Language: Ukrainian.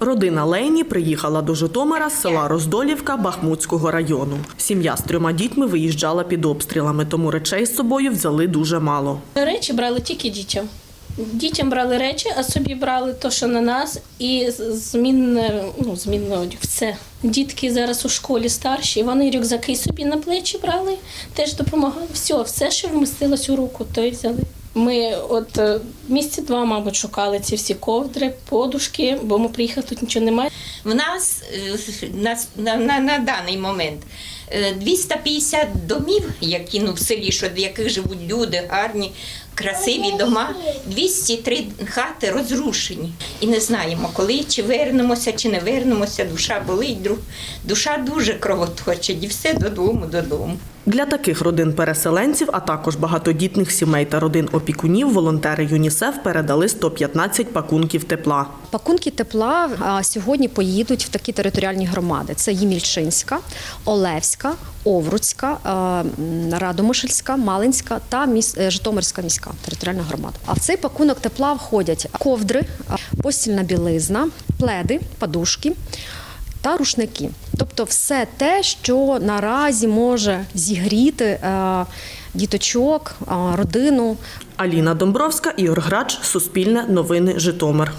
Родина Лейні приїхала до Житомира з села Роздолівка Бахмутського району. Сім'я з трьома дітьми виїжджала під обстрілами, тому речей з собою взяли дуже мало. Речі брали тільки дітям. Дітям брали речі, а собі брали то, що на нас, і змінне, ну, змінне одяг. Все. Дітки зараз у школі старші, вони рюкзаки собі на плечі брали, теж допомагали. Все, все, що вмістилось у руку, то й взяли. Ми от е, місяці два, мабуть, шукали ці всі ковдри, подушки, бо ми приїхали, тут нічого немає. В нас е, на, на, на, на даний момент е, 250 домів, які ну, в селі, що, в яких живуть люди, гарні, красиві дома, 203 хати розрушені. І не знаємо, коли чи вернемося, чи не вернемося. Душа болить, душа дуже кровоточить. І все додому, додому. Для таких родин-переселенців, а також багатодітних сімей та родин опікунів, волонтери ЮНІСЕФ передали 115 пакунків тепла. Пакунки тепла сьогодні поїдуть в такі територіальні громади: це Ємільчинська, Олевська, Овруцька, Радомишльська, Малинська та е, Житомирська міська територіальна громада. А в цей пакунок тепла входять ковдри, постільна білизна, пледи, подушки. Та рушники, тобто все те, що наразі може зігріти е, діточок, е, родину, Аліна Домбровська, Ігор Грач, Суспільне новини Житомир.